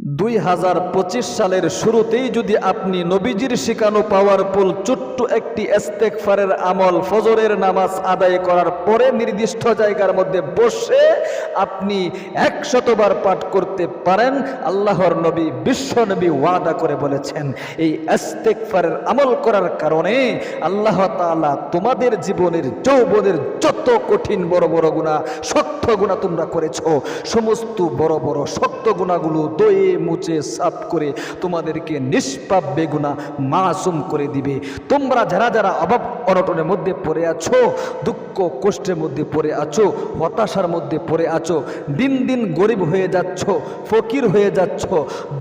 দুই হাজার পঁচিশ সালের শুরুতেই যদি আপনি নবীজির শিকানো পাওয়ার পাওয়ারফুল ছোট্ট একটি এস্তেকফারের আমল ফজরের নামাজ আদায় করার পরে নির্দিষ্ট জায়গার মধ্যে বসে আপনি একশতবার পাঠ করতে পারেন, আল্লাহর নবী, বিশ্ব নবী ওয়াদা করে বলেছেন, এই এস্তেকফারের আমল করার কারণে আল্লাহ তাআলা তোমাদের জীবনের, যৌবনের যত কঠিন বড় বড় গুণা শক্ত গুণা তোমরা করেছ, সমস্ত বড় বড় শক্ত গুণাগুলো দয়ে মুচে সাফ করে তোমাদেরকে নিষ্পাপ বেগুনা মাসুম করে দিবে। তোমরা যারা যারা অভাব অনটনের মধ্যে পড়ে আছো, দুঃখ কষ্টের মধ্যে পড়ে আছো, হতাশার মধ্যে পড়ে আছো, দিন দিন গরিব হয়ে যাচ্ছ, ফকির হয়ে যাচ্ছ,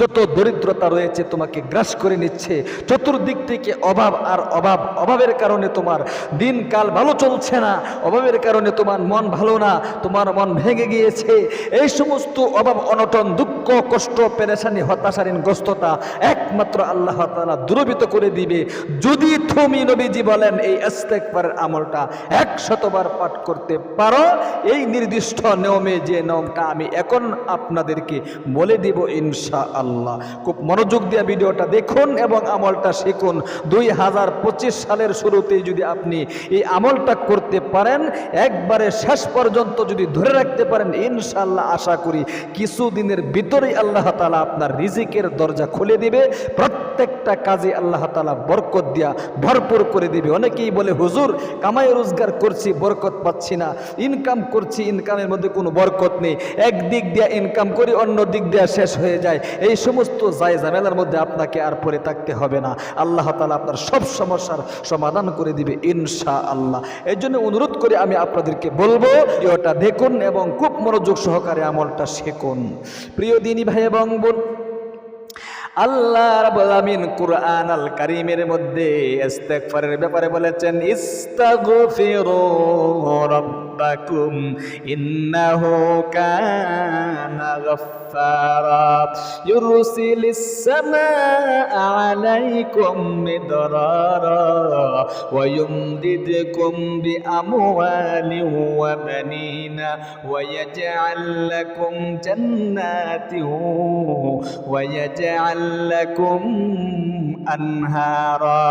যত দরিদ্রতা রয়েছে তোমাকে গ্রাস করে নিচ্ছে, চতুর্দিক থেকে অভাব আর অভাব, অভাবের কারণে তোমার দিনকাল ভালো চলছে না, অভাবের কারণে তোমার মন ভালো না, তোমার মন ভেঙে গিয়েছে, এই সমস্ত অভাব, অনটন, দুঃখ, কষ্ট পেরেশানি হতাশালীন গ্রস্ততা একমাত্র আল্লাহ তাআলা দূরবিত করে দিবে। যদি তুমি নবীজি বলেন, এই ইস্তেগফারের আমলটা একশতবার পাঠ করতে পারো, এই নির্দিষ্ট নিয়মে যে নিয়মটা আমি এখন আপনাদেরকে বলে দিব ইনশা আল্লাহ খুব মনোযোগ দিয়ে ভিডিওটা দেখুন এবং আমলটা শিখুন। দুই হাজার পঁচিশ সালের শুরুতেই যদি আপনি এই আমলটা করতে পারেন, একবারে শেষ পর্যন্ত যদি ধরে রাখতে পারেন ইনশাল্লাহ আশা করি কিছুদিনের ভিতরেই আল্লাহ তালা আপনার রিজিকের দরজা খুলে দিবে, প্রত্যেকটা কাজে আল্লাহ তালা বরকত দিয়া ভরপুর করে দিবে। অনেকেই বলে, হুজুর, কামাই রোজগার করছি, বরকত পাচ্ছি না। ইনকাম করছি, ইনকামের মধ্যে কোনো বরকত নেই। এক দিক দিয়া ইনকাম করি, অন্য দিক দিয়া শেষ হয়ে যায়। এই সমস্ত জায় ঝামেলার মধ্যে আপনাকে আর পরে থাকতে হবে না। আল্লাহ তালা আপনার সব সমস্যার সমাধান করে দিবে ইনশা আল্লাহ এই জন্য অনুরোধ করে আমি আপনাদেরকে বলব ওটা দেখুন এবং খুব মনোযোগ সহকারে আমলটা শেখুন। প্রিয় দিনী ভাই এবং বোন আল্লাহ রাব্বুল কুরআন আল কারীমের মধ্যে ইস্তেগফারের ব্যাপারে বলেছেন ইস্তাগফিরু সামাআ আলাইকুম মিদরারা ওয়া ইউমদিদকুম বিআমওয়ালিন ওয়া বানিনা ওয়া ইয়াজআল লাকুম জান্নাতিন ওয়া ইয়াজআল লাকুম আনহারা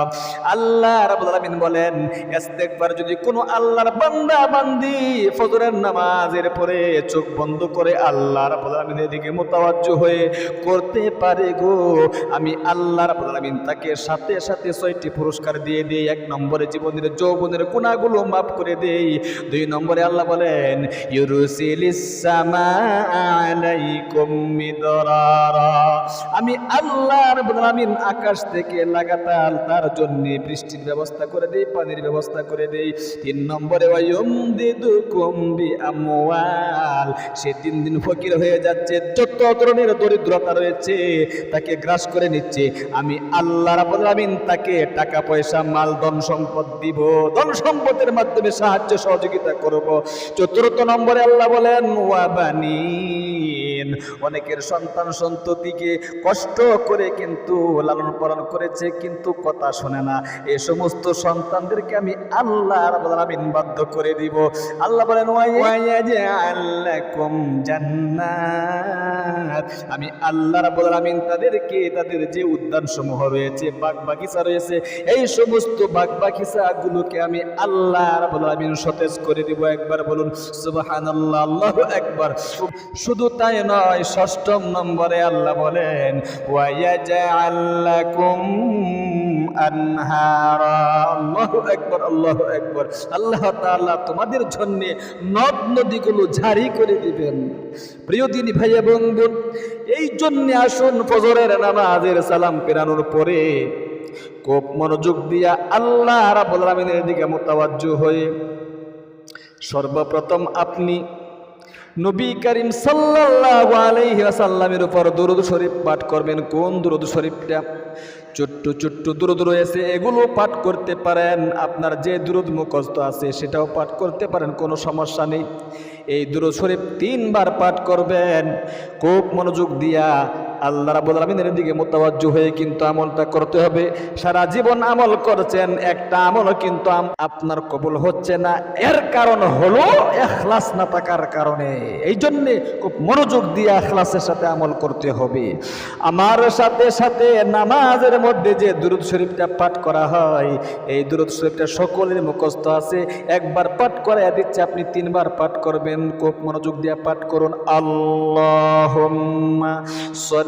আল্লাহ রাব্বুল আলামিন বলেন, ইস্তেগফার যদি কোনো আল্লাহর বান্দা বান্দি ফজরের নামাজের পরে চোখ বন্ধ করে আল্লাহ রাব্বুল দিকে মোতাওয়াজ্জু হয়ে, করতে পারে গো, আমি আল্লাহ রাব্বুল তাকে সাথে সাথে ছয়টি পুরস্কার দিয়ে দেই, এক নম্বরে জীবনের যৌবনের গুণাগুলো মাফ করে দেই, দুই নম্বরে আল্লাহ বলেন, ইউরুসিলিস সামা আলাইকুম মিদরারা আমি আল্লাহ রাব্বুল আকাশ থেকে লাগাতার তার জন্য বৃষ্টির ব্যবস্থা করে দেই, পানির ব্যবস্থা করে দেই, তিন নম্বরে ওয়ায়ুমদিদুকুম বিআমওয়াল সে দিন দিন ফকির হয়ে যাচ্ছে, যত ধরনের দরিদ্রতা রয়েছে, তাকে গ্রাস করে নিচ্ছে। আমি আল্লাহ রাব্বুল তাকে টাকা, পয়সা, মাল, ধন সম্পদ দিব। ধন সম্পদের মাধ্যমে সাহায্য, সহযোগিতা করব। চতুর্থ নম্বরে আল্লাহ বলেন ওয়াবানিন অনেকের সন্তান সন্ততিকে কষ্ট করে কিন্তু লালন পালন করেছে, কিন্তু কথা শোনে না। এ সমস্ত সন্তানদেরকে আমি আল্লাহ আলামিন বাধ্য করে দিব। আল্লাহ বলেন আমি আল্লাহ আলামিন তাদেরকে তাদের যে উদ্যান সমূহ রয়েছে বাগ বাগিচা রয়েছে, এই সমস্ত বাগ বাগিচাগুলোকে আমি আল্লাহ আলামিন সতেজ করে দিব। একবার বলুন, সুবহানাল্লাহ, আল্লাহু আকবার। শুধু তাই নয় ষষ্ঠম নম্বরে আল্লাহ বলেন আনহারা। আল্লাহু তাআলা তোমাদের জন্য নদ নদীগুলো জারি করে দিবেন। প্রিয় দিনী ভাই এবং বোন এই জন্য আসুন ফজরের নামাজের সালাম পেরানোর পরে খুব মনোযোগ দিয়া আল্লাহ রাব্বুল আলামিনের দিকে মোতাবাজ্জু হয়ে সর্বপ্রথম আপনি নবী করিম সাল্লাহ উপর দুরুদ শরীফ পাঠ করবেন। কোন দুরুদ শরীফটা? ছোট্ট ছোট্ট দুরুদ রয়েছে, এগুলো পাঠ করতে পারেন। আপনার যে দুরুদ মুখস্থ আছে সেটাও পাঠ করতে পারেন, কোনো সমস্যা নেই। এই দুরুদ শরীফ তিনবার পাঠ করবেন। খুব মনোযোগ দিয়া আল্লাহ রাবুল আলমিনের দিকে মোতাবজ্জ হয়ে কিন্তু আমলটা করতে হবে। সারা জীবন আমল করছেন, একটা আমলও কিন্তু আপনার কবুল হচ্ছে না। এর কারণ হলো এখলাস না থাকার কারণে। এই জন্যে খুব মনোযোগ দিয়ে এখলাসের সাথে আমল করতে হবে। আমার সাথে সাথে নামাজের মধ্যে যে দুরুদ শরীফটা পাঠ করা হয়, এই দুরুদ শরীফটা সকলের মুখস্থ আছে। একবার পাঠ করে দিচ্ছে আপনি তিনবার পাঠ করবেন। খুব মনোযোগ দিয়ে পাঠ করুন। আল্লাহুম্মা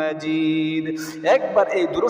মাজিদ। একবার এই দুরূদ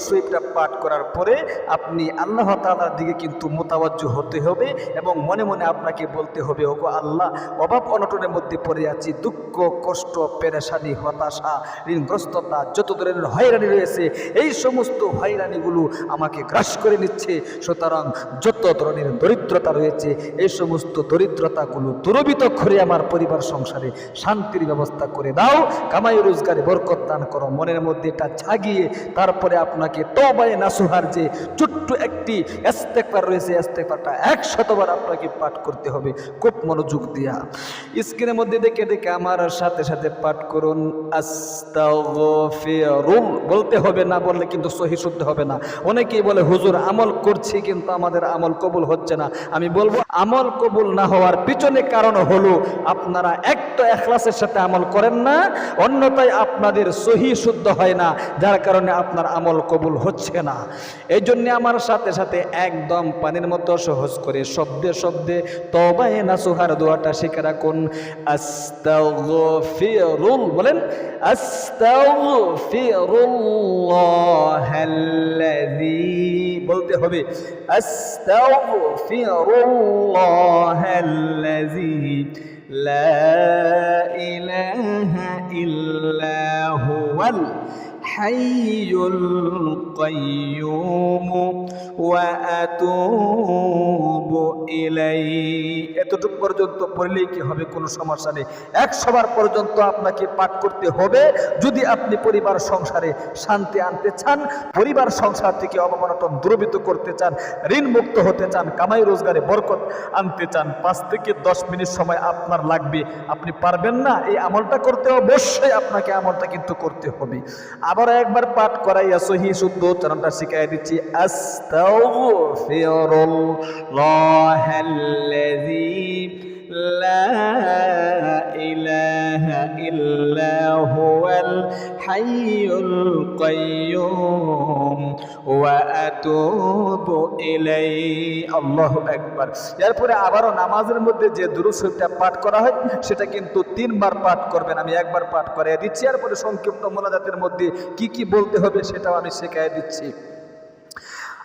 পাঠ করার পরে আপনি আল্লাহ তাআলার দিকে কিন্তু মোতাবজ্জ হতে হবে এবং মনে মনে আপনাকে বলতে হবে, ওগো আল্লাহ, অভাব অনটনের মধ্যে পড়ে আছি, দুঃখ, কষ্ট, পেরেশানি, হতাশা, ঋণগ্রস্ততা, যত ধরনের হয়রানি রয়েছে, এই সমস্ত হয়রানিগুলো আমাকে গ্রাস করে নিচ্ছে। সুতরাং যত ধরনের দরিদ্রতা রয়েছে, এই সমস্ত দরিদ্রতাগুলো দুরবিত করে আমার পরিবার সংসারে শান্তির ব্যবস্থা করে দাও। কামাই, রোজগারে বরকত দান করো, মনের মধ্যে এটা জাগিয়ে তারপরে আপনাকে তবায় নাসুহার যে ছোট্ট একটি এস্তেকবার রয়েছে এস্তেকবারটা একশতবার আপনাকে পাঠ করতে হবে। খুব মনোযোগ দিয়া। স্ক্রিনের মধ্যে দেখে দেখে আমার সাথে সাথে পাঠ করুন। বলতে হবে না বললে কিন্তু সহি শুদ্ধ হবে না। অনেকেই বলে, হুজুর, আমল করছি কিন্তু আমাদের আমল কবুল হচ্ছে না। আমি বলব, আমল কবুল না হওয়ার পিছনে কারণ হলো, আপনারা এক তো এখলাসের সাথে আমল করেন না, অন্যথায় আপনাদের সহি শুদ্ধ হয় না, যার কারণে আপনার আমল কবুল হচ্ছে না। এই জন্য আমার সাথে সাথে একদম পানির মতো সহজ করে শব্দে শব্দে তবায় না সুহার দোয়াটা শিখে রাখুন। আস্তাগফিরুল, বলেন বলতে হবে। আস্তাগফিরুল্লাহাল্লাযী, লা ইলাহা ইল্লা الحي ওয়া আতুবু ইলাইহি এতটুকু পর্যন্ত পড়লেই কি হবে? কোনো সমস্যা নেই। এক একশোবার পর্যন্ত আপনাকে পাঠ করতে হবে। যদি আপনি পরিবার সংসারে শান্তি আনতে চান, পরিবার সংসার থেকে অবমানটন দূরবিত করতে চান ঋণ মুক্ত হতে চান, কামাই রোজগারে বরকত আনতে চান, পাঁচ থেকে দশ মিনিট সময় আপনার লাগবে। আপনি পারবেন না এই আমলটা করতে, অবশ্যই আপনাকে আমলটা কিন্তু করতে হবে। আবার একবার পাঠ করাইয়া সহি শুদ্ধ উচ্চারণটা শিখাই দিচ্ছি আস্তাগফিরুল্লাহাল্লাযী লা হাইয়ুল القيوم ওয়া আতুবু الله আকবার। এরপরে আবারও নামাজের মধ্যে যে দুরূদ শরীফটা পাঠ করা হয়, সেটা কিন্তু তিনবার পাঠ করবেন। আমি একবার পাঠ করে দিচ্ছি। এরপরে সংক্ষিপ্ত মোনাজাতের মধ্যে কি কি বলতে হবে সেটাও আমি শেখায় দিচ্ছি।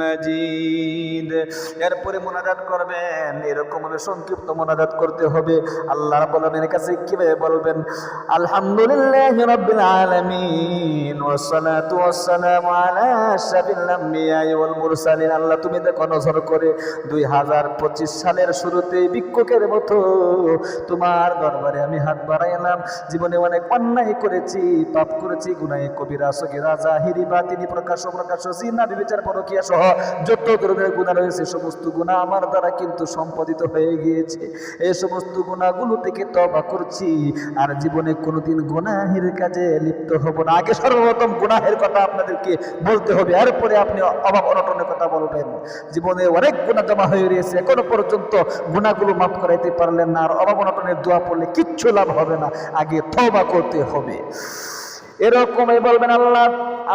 مجيد এরপরে মোনাজাত করবেন এরকম ভাবে সংক্ষিপ্ত মোনাজাত করতে হবে আল্লাহ রাব্বুল আলামিনের কাছে কিভাবে বলবেন আলহামদুলিল্লাহি রাব্বিল আলামিন ওয়াসসালাতু ওয়াসসালামু আলা আশরাফিল আম্বিয়া ওয়াল মুরসালিন আল্লাহ তুমি দেখো নজর করে 2025 সালের শুরুতে ভিক্ষুকের মতো তোমার দরবারে আমি হাত বাড়াইলাম জীবনে অনেক অন্যায় করেছি পাপ করেছি গুনাহে কবিরা সগীরা জাহিরি বাতিনি প্রকাশ প্রকাশ জিনা বিবেচার পরকিয়া সহ যত ধরনের গুণা রয়েছে, সমস্ত গুণা আমার দ্বারা কিন্তু সম্পাদিত হয়ে গিয়েছে। এই সমস্ত গুণাগুলো থেকে তবা করছি আর জীবনে কোনোদিন গুনাহের কাজে লিপ্ত হব না। আগে সর্বপ্রথম গুনাহের কথা আপনাদেরকে বলতে হবে, এরপরে আপনি অভাব অনটনের কথা বলবেন। জীবনে অনেক গুণা জমা হয়ে রয়েছে, এখনও পর্যন্ত গুণাগুলো মাফ করাইতে পারলেন না। আর অভাব অনটনের দোয়া পড়লে কিচ্ছু লাভ হবে না। আগে তবা করতে হবে। এরকমই বলবেন, আল্লাহ,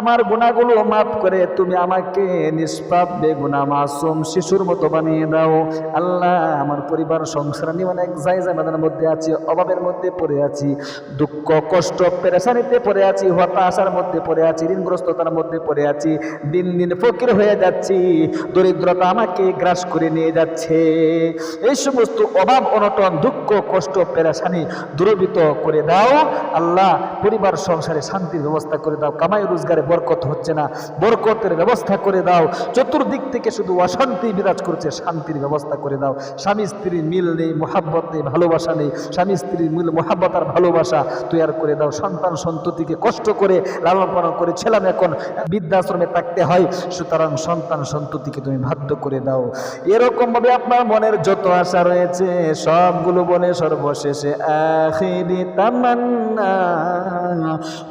আমার গুণাগুলো মাফ করে তুমি আমাকে নিষ্পাপ, বেগুনা, মাসুম, শিশুর মতো বানিয়ে দাও। আল্লাহ, আমার পরিবার, সংসার নিয়ে অনেক যাই জায়জামাদের মধ্যে আছি, অভাবের মধ্যে পড়ে আছি, দুঃখ, কষ্ট, পেরেশানিতে পড়ে আছি, হতাশার মধ্যে পড়ে আছি, ঋণগ্রস্ততার মধ্যে পড়ে আছি, দিন দিন ফকির হয়ে যাচ্ছি, দরিদ্রতা আমাকে গ্রাস করে নিয়ে যাচ্ছে। এই সমস্ত অভাব, অনটন, দুঃখ, কষ্ট, পেরেশানি দূরবিত করে দাও। আল্লাহ, পরিবার, সংসারে শান্তির ব্যবস্থা করে দাও, কামাই রোজগারে বরকত হচ্ছে না, বরকতের ব্যবস্থা করে দাও, চতুর্দিক থেকে শুধু অশান্তি বিরাজ করছে, শান্তির ব্যবস্থা করে দাও। স্বামী স্ত্রীর মিল নেই, মোহাব্বত নেই, ভালোবাসা নেই, স্বামী স্ত্রীর মিল, মোহাব্বত আর ভালোবাসা তৈরি করে দাও। সন্তান সন্ততিকে কষ্ট করে লালন পালন করে ছেলাম এখন, বৃদ্ধাশ্রমে থাকতে হয়, সুতরাং সন্তান সন্ততিকে তুমি বাধ্য করে দাও। এরকমভাবে আপনার মনের যত আশা রয়েছে, সবগুলো বলে সর্বশেষে আখিরি তামান্না।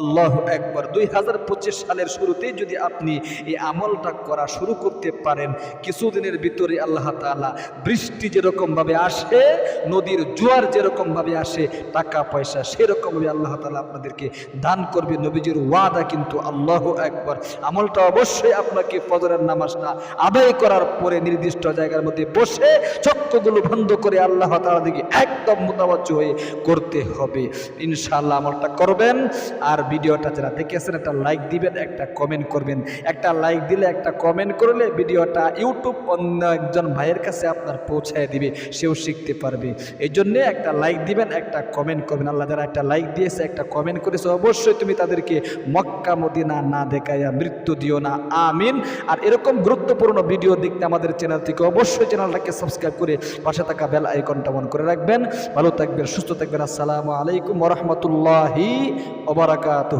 আল্লাহ একবার দুই হাজার পঁচিশ সালের শুরুতেই যদি আপনি এই আমলটা করা শুরু করতে পারেন, কিছুদিনের ভিতরে আল্লাহ তাআলা বৃষ্টি যেরকমভাবে আসে, নদীর জোয়ার যেরকমভাবে আসে টাকা পয়সা সেরকমভাবে আল্লাহ তালা আপনাদেরকে দান করবে। নবীজির ওয়াদা কিন্তু আল্লাহ একবার আমলটা অবশ্যই আপনাকে ফজরের নামাজটা আদায় করার পরে নির্দিষ্ট জায়গার মধ্যে বসে চক্ষুগুলো বন্ধ করে আল্লাহ তাআলা দিকে একদম মোতাবজ্জ হয়ে করতে হবে। ইনশাআল্লাহ আমলটা করবেন। আর ভিডিওটা যারা দেখেছেন, একটা লাইক দিবেন, একটা কমেন্ট করবেন। একটা লাইক দিলে, একটা কমেন্ট করলে ভিডিওটা ইউটিউব অন্য একজন ভাইয়ের কাছে আপনার পৌঁছায় দিবে, সেও শিখতে পারবে। এই জন্যে একটা লাইক দিবেন, একটা কমেন্ট করবেন। আল্লাহ যারা একটা লাইক দিয়েছে, একটা কমেন্ট করেছে, অবশ্যই তুমি তাদেরকে মক্কা, মদিনা না দেখাইয়া মৃত্যু দিও না। আমিন। আর এরকম গুরুত্বপূর্ণ ভিডিও দেখতে আমাদের চ্যানেল থেকে অবশ্যই চ্যানেলটাকে সাবস্ক্রাইব করে পাশে থাকা বেল আইকনটা মন করে রাখবেন। ভালো থাকবেন, সুস্থ থাকবেন। আসসালামু আলাইকুম برات